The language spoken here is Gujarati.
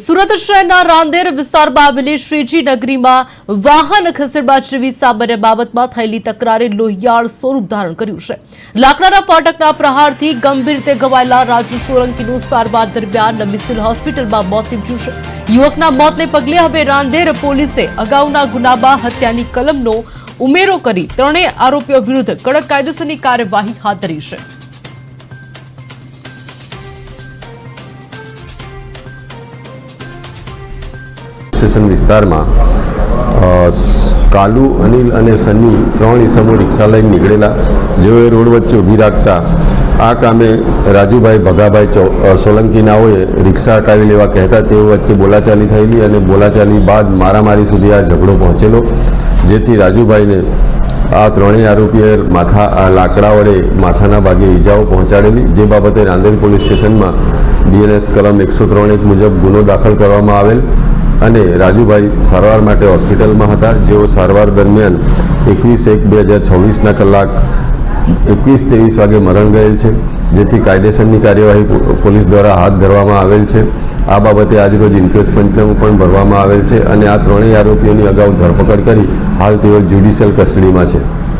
સુરત શહેરના રાંદેર વિસ્તારમાં આવેલી શ્રીજી નગરીમાં વાહન ખસેડવા જેવી સામાન્ય બાબતમાં થયેલી તકરારે લોહિયાળ સ્વરૂપ ધારણ કર્યું છે. લાકડાના ફાટકના પ્રહારથી ગંભીર રીતે ઘવાયેલા રાજુ સોલંકીનું સારવાર દરમિયાન મિસિલ હોસ્પિટલમાં મોત નીપજ્યું છે. યુવકના મોતને પગલે હવે રાંદેર પોલીસે અગાઉના ગુનામાં હત્યાની કલમનો ઉમેરો કરી ત્રણેય આરોપીઓ વિરુદ્ધ કડક કાયદેસરની કાર્યવાહી હાથ ધરી છે. સ્ટેશન વિસ્તારમાં કાલુ, અનિલ અને સની ત્રણ ઇસમો રિક્ષા લઈને નીકળેલા. જેઓએ રોડ વચ્ચે ઊભી રાખતા આ કામે રાજુભાઈ ભગાભાઈ સોલંકીનાઓએ રિક્ષા હટાવી લેવા કહેતા તેઓ વચ્ચે બોલાચાલી થયેલી અને બોલાચાલી બાદ મારામારી સુધી આ ઝઘડો પહોંચેલો, જેથી રાજુભાઈને આ ત્રણેય આરોપીએ માથા લાકડા વડે માથાના ભાગે ઈજાઓ પહોંચાડેલી. જે બાબતે નાંદેડ પોલીસ સ્ટેશનમાં બીએનએસ કલમ એકસો ત્રણ એક મુજબ ગુનો દાખલ કરવામાં આવેલ. અને રાજુભાઈ સારવાર માટે હોસ્પિટલમાં હતા. જેઓ સારવાર દરમિયાન એકવીસ એક બે હજાર છવ્વીસના કલાક એકવીસ ત્રેવીસ વાગે મરણ ગયેલ છે, જેથી કાયદેસરની કાર્યવાહી પોલીસ દ્વારા હાથ ધરવામાં આવેલ છે. આ બાબતે આજરોજ ઇન્ક્વેસ્ટ પંચનામું પણ ભરવામાં આવેલ છે અને આ ત્રણેય આરોપીઓની અગાઉ ધરપકડ કરી હાલ તેઓ જ્યુડિશિયલ કસ્ટડીમાં છે.